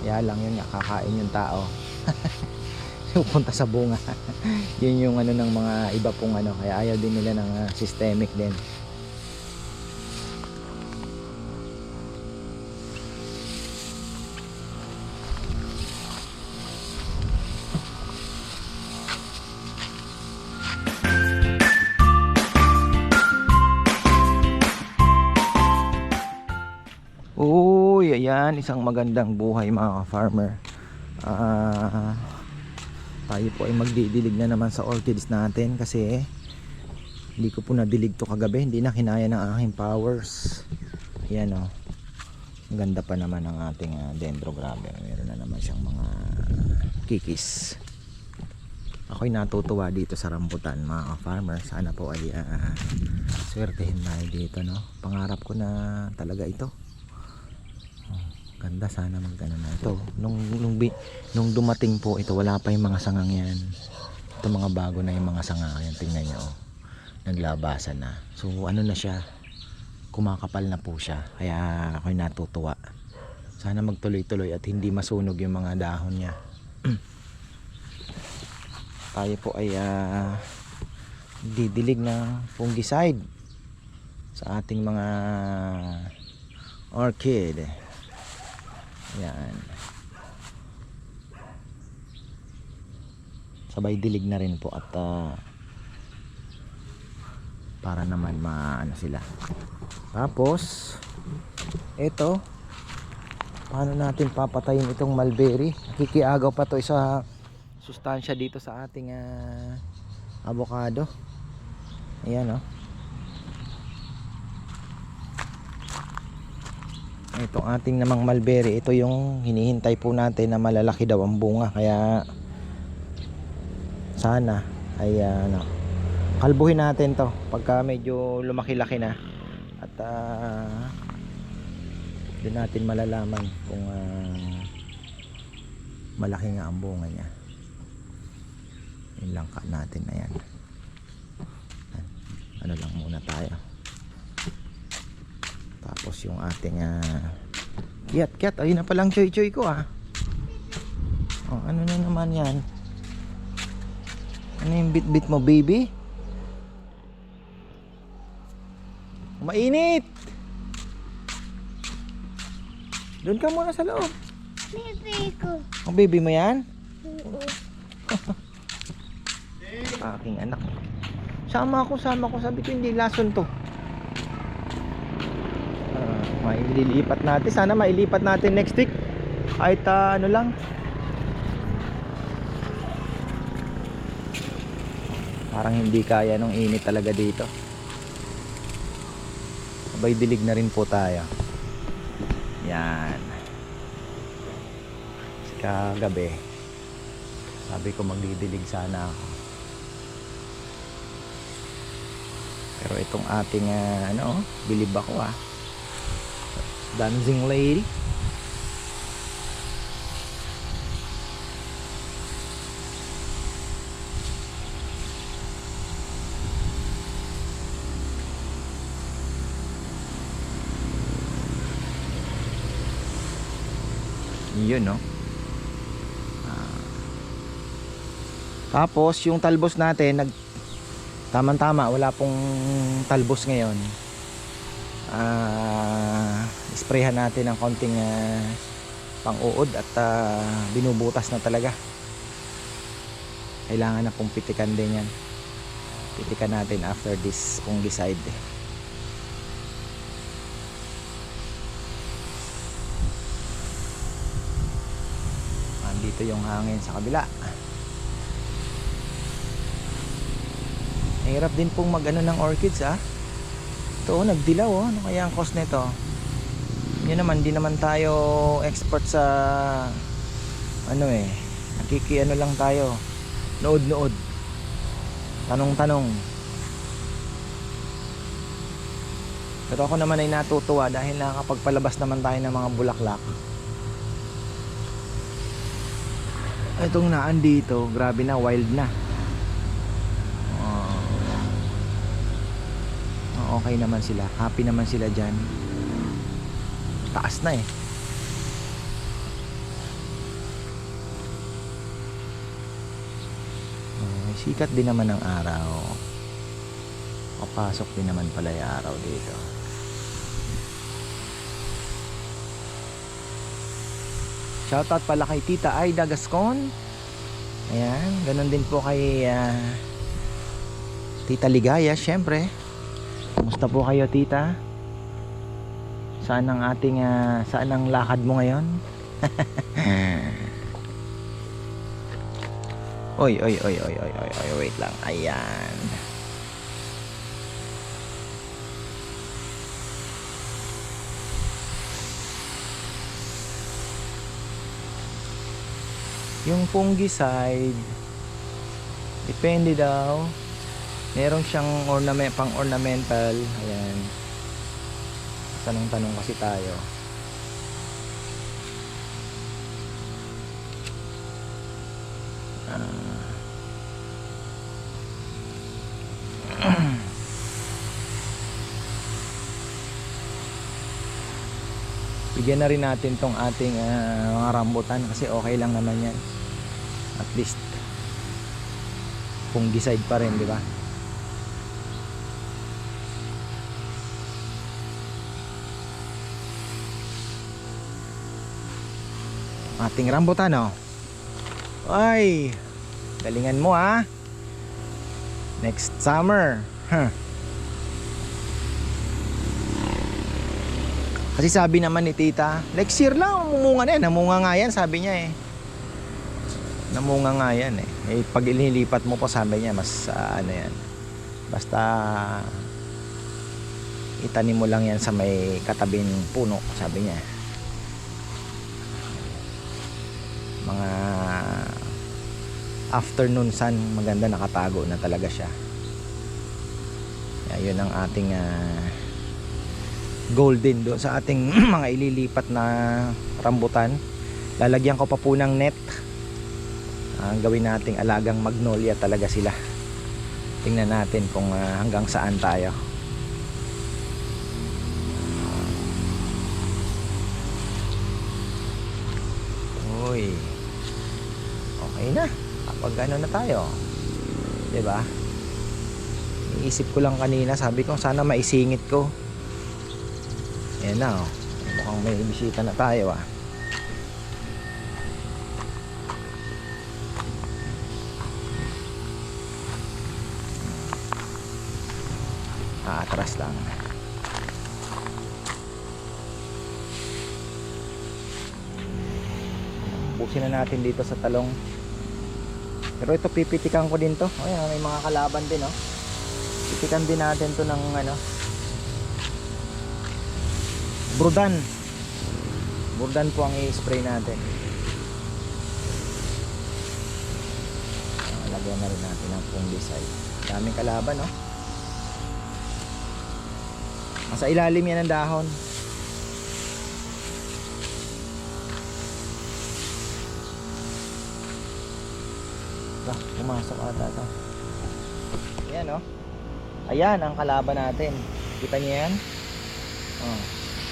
Kaya lang yun nga, kakain yung tao. Pupunta sa bunga. yun yung ano ng mga iba pong ano, kaya ayaw din nila ng ah, systemic din. Isang magandang buhay mga farmer. Ah, tayo po ay magdidilig na naman sa orchids natin kasi hindi ko po nadilig to kagabi, hindi na kinaya ng aking powers. Ayan oh. Ang ganda pa naman ng ating uh, dendrogramme. Meron na naman siyang mga kikis. Ako'y natutuwa dito sa rambutan mga farmer. Sana po ay uh, swertehin tayo dito no. Pangarap ko na talaga ito. Ganda sana magano na ito. Nung nung nung dumating po ito wala pa yung mga sangang yan. Ito mga bago na yung mga sanga yan tingnan niyo. oh. Naglabasan na. So ano na siya? Kumakapal na po siya. Kaya ako'y natutuwa. Sana magtuloy-tuloy at hindi masunog yung mga dahon niya. Tayo po ay ah, didilig ng fungicide sa ating mga orchid. Yan. Sabay dilig na rin po at ah, para naman maano sila. Tapos ito paano natin papatayin itong mulberry? Kikiagaw pa to sa sustansya dito sa ating ah, avocado. Ayan oh. Itong ating namang mulberry. Ito yung hinihintay po natin na malalaki daw ang bunga. Kaya sana ay ah, ano, kalbuhin natin to pagka medyo lumaki-laki na. At uh, doon natin malalaman kung ah, malaki nga ang bunga niya. Yun lang ka natin na yan ano lang muna tayo tapos yung ating uh, kiyat kiyat ayun na palang choy choy ko ah. Oh, ano na naman yan? Ano yung bit bit mo baby? Mainit! Doon ka muna sa loob. Baby ko. ang baby mo yan? Aking anak. Sama ako sama ko. Sabi ko hindi lason to maililipat natin. Sana mailipat natin next week. Kahit ah, ano lang. Parang hindi kaya nung init talaga dito. Sabay dilig na rin po tayo. Yan. Kasi kagabi sabi ko magdidilig sana ako. Pero itong ating ah, ano bilib ako ah dancing lady. Yun no? Ah. tapos yung talbos natin nag tamang tama wala pong talbos ngayon. Ah sprayhan natin ng konting ah, pang-uod at ah, binubutas na talaga. Kailangan na pong pitikan din yan. Pitikan natin after this fungicide. Andito yung hangin sa kabila. Hirap din pong mag ano ng orchids ah. Ito oh, nagdilaw oh. Ano kaya ang cost nito? Yun naman, di naman tayo expert sa ano eh. Nakiki ano lang tayo. Nood-nood. Tanong-tanong. Pero ako naman ay natutuwa dahil nakakapagpalabas naman tayo ng mga bulaklak. Itong naan dito, grabe na, wild na. Oh okay naman sila happy naman sila dyan taas na eh. Mm, sikat din naman ng araw. Papasok din naman pala yung araw dito. Shoutout pala kay tita Aida Gascon. Ayan ganun din po kay uh, tita Ligaya syempre. Kumusta po kayo tita? Saan ang ating ah, saan ang lakad mo ngayon? oy, oy, oy, oy, oy, oy, oy, wait lang. Ayan. Yung fungicide depende daw meron siyang ornament pang ornamental ayan tanong tanong kasi tayo. Ah. bigyan na rin natin tong ating ah, mga rambutan kasi okay lang naman yan. At least fungicide pa rin di ba ating rambutan oh. Ay, galingan mo ah. Next summer. Huh. Kasi sabi naman ni tita, next year lang mumunga na yan. Namunga nga yan, sabi niya eh. Namunga nga yan eh. eh pag inilipat mo po sabi niya, mas ah, ano yan. Basta itanim mo lang yan sa may katabing puno, sabi niya. Mga afternoon sun maganda nakatago na talaga siya. Kaya yun ang ating ah, golden doon sa ating mga ililipat na rambutan. Lalagyan ko pa po ng net. Ang gawin nating alagang magnolia talaga sila. Tingnan natin kung ah, hanggang saan tayo Uy. Okay na. Kapag ano na tayo. 'Di ba? Iisip ko lang kanina, sabi ko sana maisingit ko. Ayan na oh. Mukhang may bisita na tayo ah. Aatras lang. busin na natin dito sa talong pero ito pipitikan ko din to. Ayan, may mga kalaban din oh. pipitikan din natin to ng ano brudan brudan po ang i-spray natin. Ah, lagyan na rin natin ang fungicide. Daming kalaban oh. nasa ilalim yan ng dahon Ba, pumasok ata ito. Ayan oh. Ayan ang kalaban natin. Kita niyo yan? Oh,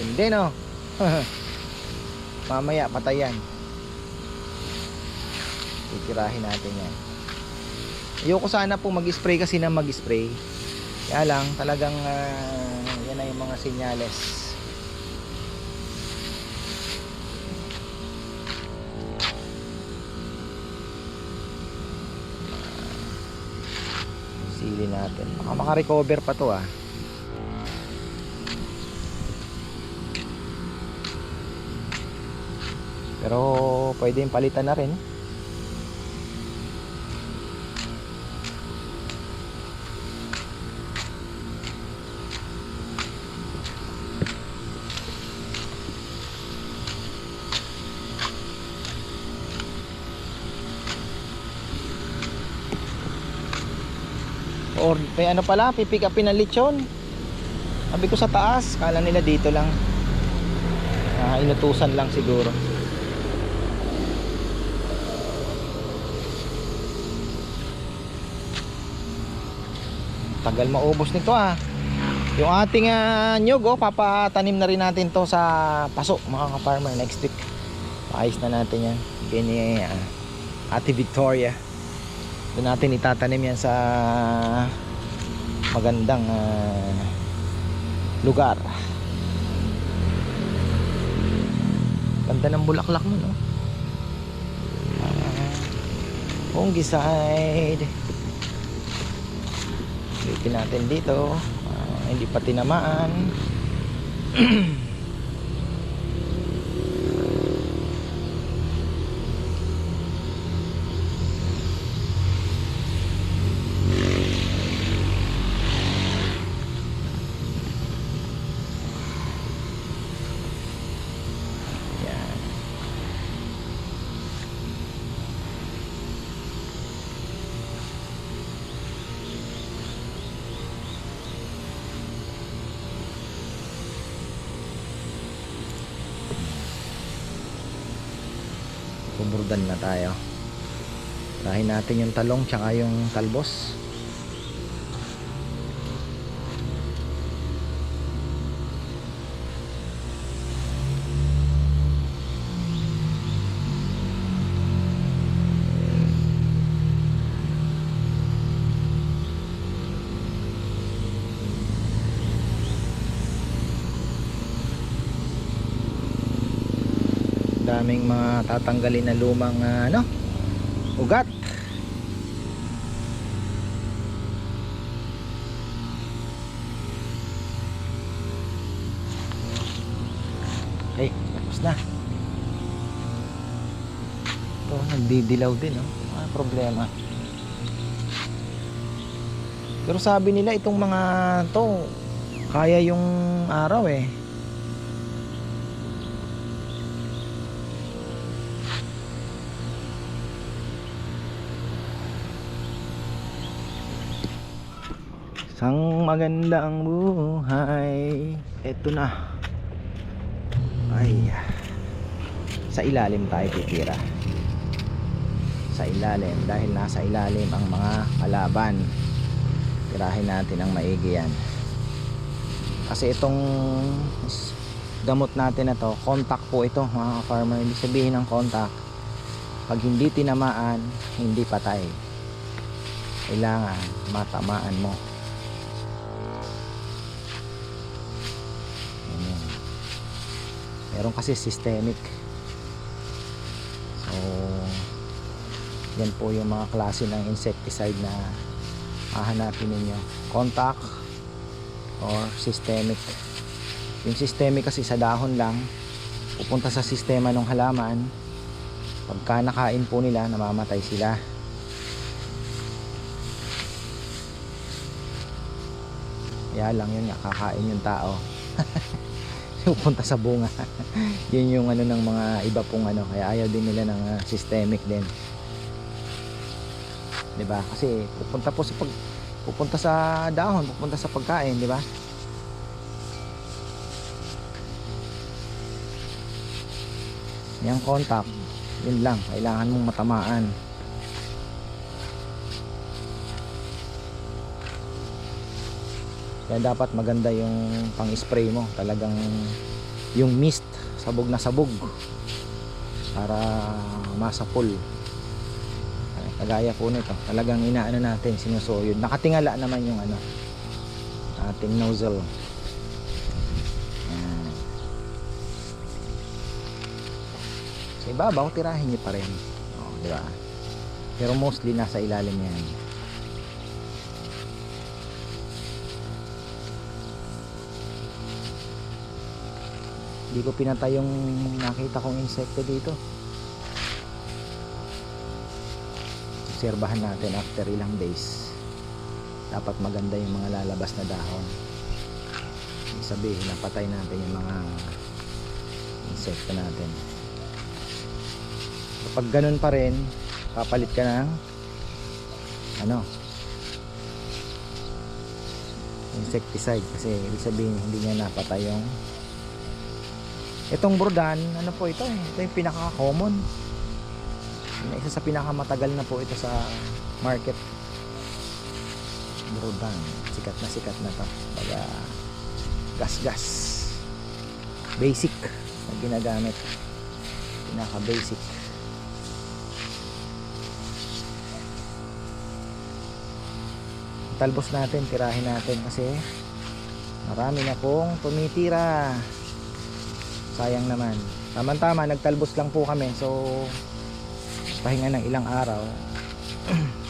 hindi no. Mamaya patay yan. Titirahin natin yan. Ayoko sana po mag-spray kasi na mag-spray. Kaya lang talagang ah, yan na yung mga senyales. Sili natin. Baka makarecover pa to ah. Pero pwede yung palitan na rin or may ano pala pipick upin ng lechon. Sabi ko sa taas kala nila dito lang. Ah, inutusan lang siguro. Tagal maubos nito ah. Yung ating uh, nyog oh, papatanim na rin natin to sa paso mga ka-farmer. Next week paayos na natin yan. Ganyan uh, ate Victoria Doon natin itatanim yan sa magandang ah, lugar. Ganda ng bulaklak mo, no? Ah, fungicide. Ulitin natin dito. Ah, hindi pa tinamaan. Buburdan na tayo. Tahin natin yung talong tsaka yung talbos. Daming mga tatanggalin na lumang ah, ano ugat. Ay tapos na. Ito nagdidilaw din oh. ah, problema. Pero sabi nila itong mga to kaya yung araw eh Isang magandang buhay. Ito na. Ay. Sa ilalim tayo titira. Sa ilalim. Dahil nasa ilalim ang mga kalaban. Tirahin natin ang maigi yan. Kasi itong gamot natin na to, contact po ito mga farmer. Ibig sabihin ng contact, pag hindi tinamaan, hindi patay. Kailangan matamaan mo. Meron kasi systemic. So, yan po yung mga klase ng insecticide na hahanapin ninyo. Contact or systemic. Yung systemic kasi sa dahon lang, pupunta sa sistema ng halaman. Pagka nakain po nila, namamatay sila. Kaya lang yun nga, kakain yung tao pupunta sa bunga. Yun yung ano ng mga iba pong ano kaya ayaw din nila ng ah, systemic din. 'di ba? Kasi pupunta po sa pag pupunta sa dahon pupunta sa pagkain 'di ba? Yung contact yun lang. Kailangan mong matamaan kaya dapat maganda yung pang spray mo. Talagang yung mist sabog na sabog. Para masapol Ay, kagaya po nito. Talagang inaano natin sinusuyod nakatingala naman yung ano ating nozzle. Yan. sa ibabaw tirahin nyo pa rin. Oh, di ba? Pero mostly nasa ilalim yan Hindi ko pinatay yung nakita kong insekto dito. Obserbahan natin after ilang days. Dapat maganda yung mga lalabas na dahon. Ibig sabihin, napatay natin yung mga insekto natin. Kapag ganun pa rin, papalit ka ng ano insecticide kasi ibig sabihin hindi niya napatay yung Itong brodan, ano po ito? eh, Ito yung pinaka-common. Isa sa pinakamatagal na po ito sa market. Brodan. Sikat na sikat na to. Baga gas-gas. Basic na ginagamit. Pinaka-basic. talbos natin tirahin natin kasi marami na pong tumitira sayang naman. Tamang tama nagtalbos lang po kami so pahinga ng ilang araw.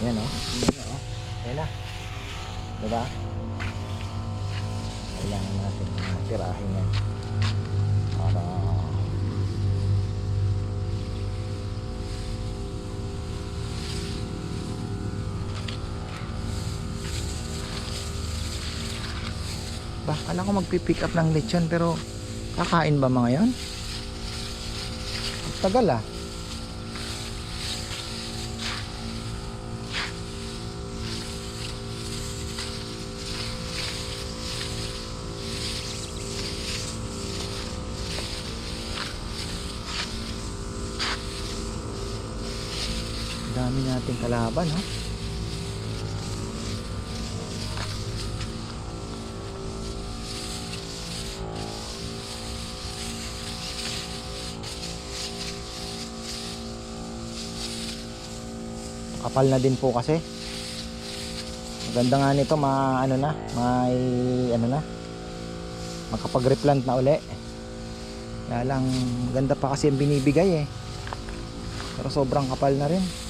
Yan o yan o yan na diba? Kailangan natin tirahin yan. Para kala ko magpipick up ng lechon pero kakain ba mga yon tagal ah. Dami nating kalaban ha kapal na din po kasi. Maganda nga nito ma ano na may ano na makapag-replant na uli. Kaya lang ganda pa kasi yung binibigay eh. Pero sobrang kapal na rin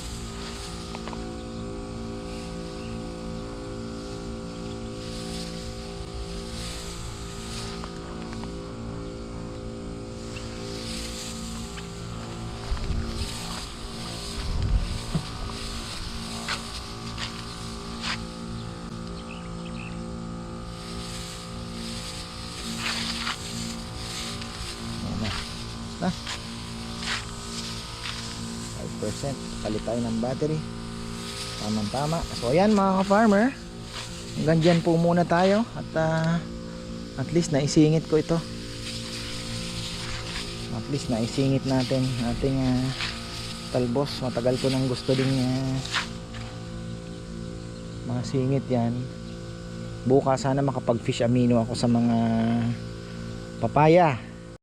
Na. 5%. Palit tayo ng battery. Tamang tama. So ayan mga ka-farmer. Hanggang dyan po muna tayo. At ah, at least naisingit ko ito. At least naisingit natin ating ah, talbos. Matagal ko nang gusto ding ah, mga singit yan. Bukas sana makapag fish amino ako sa mga papaya